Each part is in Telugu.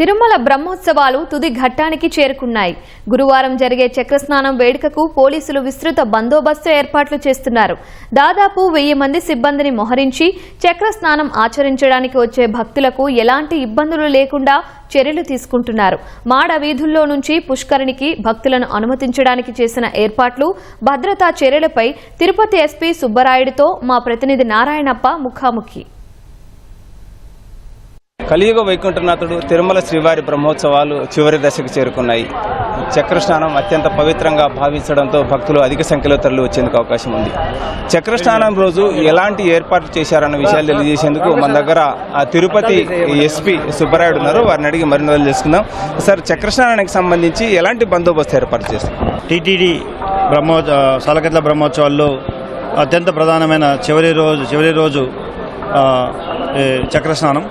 తిరుమల బ్రహ్మోత్సవాలు తుది ఘట్టానికి చేరుకున్నాయి. గురువారం జరిగే చక్రస్నానం వేడుకకు పోలీసులు విస్తృత బందోబస్తు ఏర్పాట్లు చేస్తున్నారు. దాదాపు వెయ్యి మంది సిబ్బందిని మోహరించి చక్రస్నానం ఆచరించడానికి వచ్చే భక్తులకు ఎలాంటి ఇబ్బందులు లేకుండా చర్యలు తీసుకుంటున్నారు. మాడ వీధుల్లో నుంచి పుష్కరిణికి భక్తులను అనుమతించడానికి చేసిన ఏర్పాట్లు భద్రతా చర్యలపై తిరుపతి ఎస్పీ సుబ్బరాయుడితో మా ప్రతినిధి నారాయణప్ప ముఖాముఖి. కలియుగ వైకుంఠనాథుడు తిరుమల శ్రీవారి బ్రహ్మోత్సవాలు చివరి దశకు చేరుకున్నాయి. చక్రస్నానం అత్యంత పవిత్రంగా భావించడంతో భక్తులు అధిక సంఖ్యలో తరలి వచ్చేందుకు అవకాశం ఉంది. చక్రస్నానం రోజు ఎలాంటి ఏర్పాట్లు చేశారన్న విషయాలు తెలియజేసేందుకు మన దగ్గర ఆ తిరుపతి ఎస్పీ సుబ్బరాయుడు ఉన్నారు. వారిని అడిగి మరిన్ని తెలుసుకుందాం. సార్ చక్రస్నానానికి సంబంధించి ఎలాంటి బందోబస్తు ఏర్పాటు చేస్తారు టీటీడీ బ్రహ్మో సాలకట్ల బ్రహ్మోత్సవాల్లో అత్యంత ప్రధానమైన చివరి రోజు చివరి రోజు చక్రస్నానం.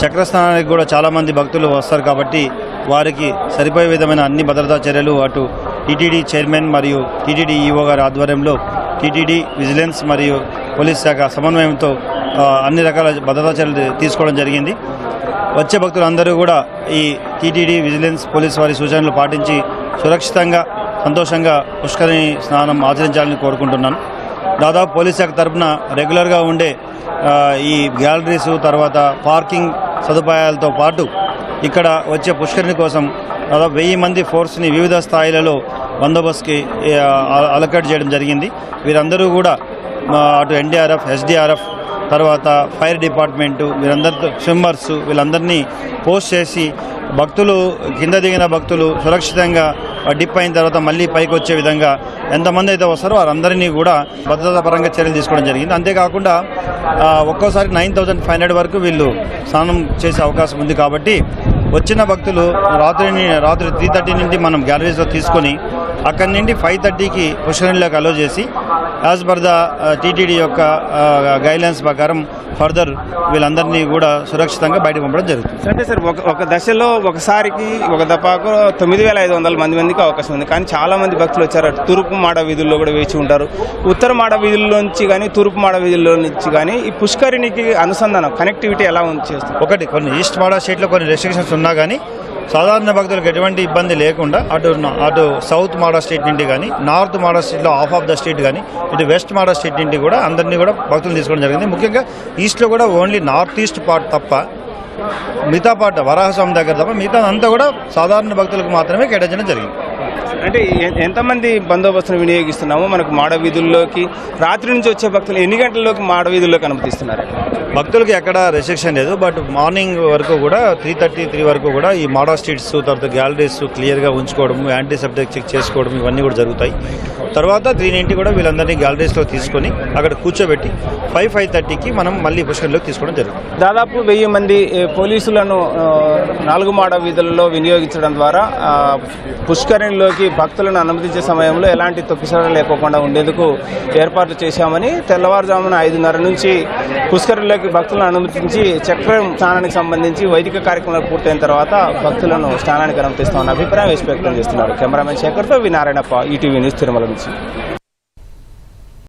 చక్రస్నానానికి కూడా చాలామంది భక్తులు వస్తారు కాబట్టి వారికి సరిపోయే విధమైన అన్ని భద్రతా చర్యలు అటు టీటీడీ చైర్మన్ మరియు టీటీడీ ఈఓ గారి ఆధ్వర్యంలో టీటీడీ విజిలెన్స్ మరియు పోలీస్ శాఖ సమన్వయంతో అన్ని రకాల భద్రతా చర్యలు తీసుకోవడం జరిగింది. వచ్చే భక్తులందరూ కూడా ఈ టీటీడీ విజిలెన్స్ పోలీస్ వారి సూచనలు పాటించి సురక్షితంగా సంతోషంగా పుష్కరిణి స్నానం ఆచరించాలని కోరుకుంటున్నాను. దాదాపు పోలీస్ శాఖ తరఫున రెగ్యులర్గా ఉండే ఈ గ్యాలరీసు తర్వాత పార్కింగ్ సదుపాయాలతో పాటు ఇక్కడ వచ్చే పుష్కరిణి కోసం దాదాపు వెయ్యి మంది ఫోర్స్ని వివిధ స్థాయిలలో బందోబస్తుకి అలకేట్ చేయడం జరిగింది. వీరందరూ కూడా అటు ఎన్డీఆర్ఎఫ్ ఎస్డీఆర్ఎఫ్ తర్వాత ఫైర్ డిపార్ట్మెంటు వీరందరితో స్విమ్మర్స్ వీళ్ళందరినీ పోస్ట్ చేసి భక్తులు కింద దిగిన భక్తులు సురక్షితంగా డిప్ అయిన తర్వాత మళ్ళీ పైకి వచ్చే విధంగా ఎంతమంది అయితే వస్తారో వారందరినీ కూడా భద్రతా పరంగా చర్యలు తీసుకోవడం జరిగింది. అంతేకాకుండా ఒక్కోసారి నైన్ థౌజండ్ ఫైవ్ హండ్రెడ్ వరకు వీళ్ళు స్నానం చేసే అవకాశం ఉంది కాబట్టి వచ్చిన భక్తులు రాత్రిని రాత్రి త్రీ థర్టీ నుండి మనం గ్యాలరీస్లో తీసుకొని అక్కడి నుండి ఫైవ్ థర్టీకి పుష్కరిణిలోకి అలో చేసి యాజ్ పర్ ద టీటీడీ యొక్క గైడ్లైన్స్ ప్రకారం ఫర్దర్ వీళ్ళందరినీ కూడా సురక్షితంగా బయటకు పంపడం జరుగుతుంది. అంటే సార్ ఒక ఒక దశలో ఒకసారికి ఒక దపాకు తొమ్మిది వేల ఐదు వందల మంది మందికి అవకాశం ఉంది. కానీ చాలా మంది భక్తులు వచ్చారు. అటు తూర్పు మాడ వీధుల్లో కూడా వేచి ఉంటారు. ఉత్తర మాడ వీధుల్లో నుంచి కానీ తూర్పు మాడ వీధుల్లో నుంచి కానీ ఈ పుష్కరిణికి అనుసంధానం కనెక్టివిటీ ఎలా ఉంది చేస్తుంది? ఒకటి కొన్ని ఈస్ట్ మాడా స్టేట్లో కొన్ని రెస్ట్రిక్షన్స్ ఉన్నా కానీ సాధారణ భక్తులకు ఎటువంటి ఇబ్బంది లేకుండా అటు అటు సౌత్ మాడా స్ట్రీట్ నుండి కానీ నార్త్ మాడా స్ట్రీట్లో ఆఫ్ ఆఫ్ ద స్ట్రీట్ కానీ ఇటు వెస్ట్ మాడా స్ట్రీట్ నుండి కూడా అందరినీ కూడా భక్తులు తీసుకోవడం జరిగింది. ముఖ్యంగా ఈస్ట్లో కూడా ఓన్లీ నార్త్ ఈస్ట్ పార్ట్ తప్ప మిగతా పార్ట్ వరాహస్వామి దగ్గర తప్ప మిగతా అంతా కూడా సాధారణ భక్తులకు మాత్రమే కేటాయించడం జరిగింది. అంటే ఎంతమంది బందోబస్తును వినియోగిస్తున్నాము మనకు మాడ వీధుల్లోకి రాత్రి నుంచి వచ్చే భక్తులు ఎన్ని గంటల్లోకి మాడ వీధుల్లోకి అనుమతిస్తున్నారు? భక్తులకి ఎక్కడ రెస్ట్రిక్షన్ లేదు బట్ మార్నింగ్ వరకు కూడా త్రీ థర్టీ త్రీ వరకు కూడా ఈ మాడా స్ట్రీట్స్ తర్వాత గ్యాలరీస్ క్లియర్గా ఉంచుకోవడం యాంటీసెప్టిక్ చెక్ చేసుకోవడం ఇవన్నీ కూడా జరుగుతాయి. తర్వాత త్రీ నైంటీ కూడా వీళ్ళందరినీ గ్యాలరీస్లో తీసుకొని అక్కడ కూర్చోబెట్టి ఫైవ్ ఫైవ్ థర్టీకి మనం మళ్ళీ పుష్కరిలోకి తీసుకోవడం జరుగుతుంది. దాదాపు వెయ్యి మంది పోలీసులను నాలుగు మాడ వీధుల్లో వినియోగించడం ద్వారా పుష్కరిణిలోకి భక్తులను అనుమతించే సమయంలో ఎలాంటి తొక్కిసడ లేకోకుండా ఉండేందుకు ఏర్పాట్లు చేశామని తెల్లవారుజామున ఐదున్నర నుంచి పుష్కరులోకి భక్తులను అనుమతించి చక్రం స్నానానికి సంబంధించి వైదిక కార్యక్రమాలు పూర్తయిన తర్వాత భక్తులను స్నానానికి అనుమతిస్తామన్న అభిప్రాయం వ్యక్తం చేస్తున్నారు. Cameraman శేఖర్తో V Narayanappa ETV news Tirumala నుంచి.